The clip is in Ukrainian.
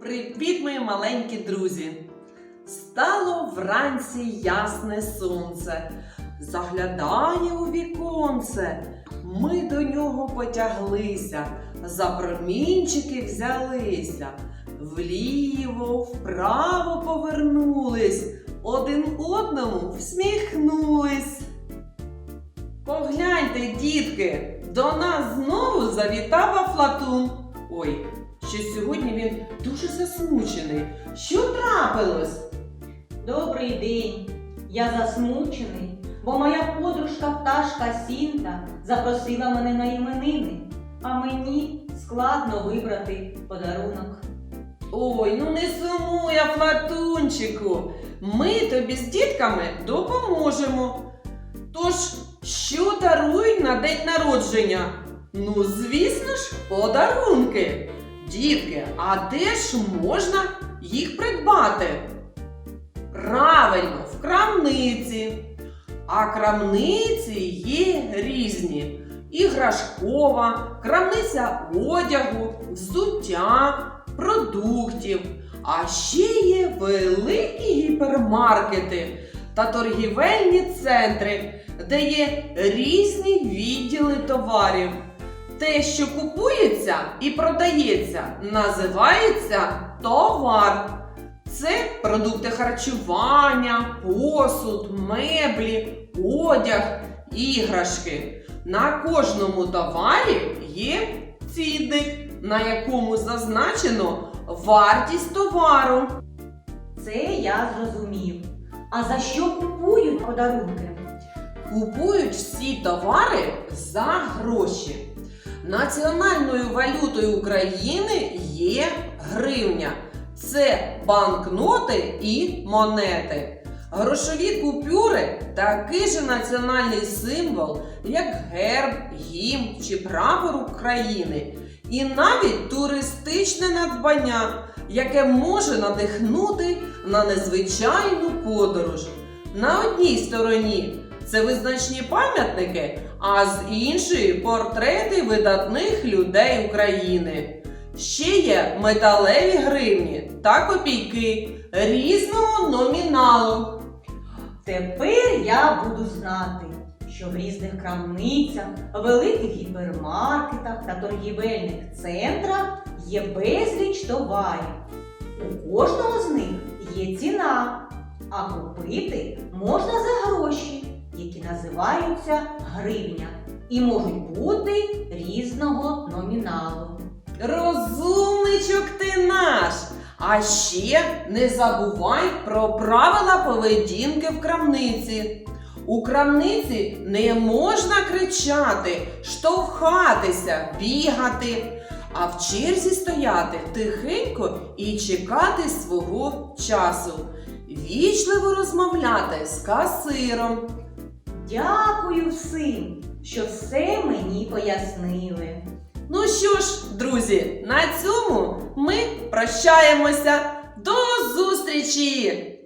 Привіт, мої маленькі друзі! Стало вранці ясне сонце, заглядає у віконце. Ми до нього потяглися, за промінчики взялися, вліво, вправо повернулись, один одному всміхнулись. Погляньте, дітки, до нас знову завітав Афлатун. Ой, що сьогодні він дуже засмучений. Що трапилось? Добрий день. Я засмучений, бо моя подружка пташка Сінта запросила мене на іменини, а мені складно вибрати подарунок. Ой, ну не сумуй, Афлатунчику. Ми тобі з дітками допоможемо. Тож, що дарують на день народження? Ну, звісно ж, подарунки. Дітки, а де ж можна їх придбати? Правильно, в крамниці. А крамниці є різні: іграшкова, крамниця одягу, взуття, продуктів. А ще є великі гіпермаркети та торгівельні центри, де є різні відділи товарів. Те, що купується і продається, називається товар. Це продукти харчування, посуд, меблі, одяг, іграшки. На кожному товарі є цінник, на якому зазначено вартість товару. Це я зрозумів. А за що купують подарунки? Купують всі товари за гроші. Національною валютою України є гривня. Це банкноти і монети. Грошові купюри такий же національний символ, як герб, гімн чи прапор України. І навіть туристичне надбання, яке може надихнути на незвичайну подорож. На одній стороні це визначні пам'ятники, а з іншої портрети видатних людей України. Ще є металеві гривні та копійки різного номіналу. Тепер я буду знати, що в різних крамницях, великих гіпермаркетах та торгівельних центрах є безліч товарів. У кожного з них є ціна, а купити можна за гроші, які називаються гривня, і можуть бути різного номіналу. Розумничок ти наш! А ще не забувай про правила поведінки в крамниці. У крамниці не можна кричати, штовхатися, бігати, а в черзі стояти тихенько і чекати свого часу. Вічливо розмовляти з касиром. Дякую всім, що все мені пояснили. Ну що ж, друзі, на цьому ми прощаємося. До зустрічі!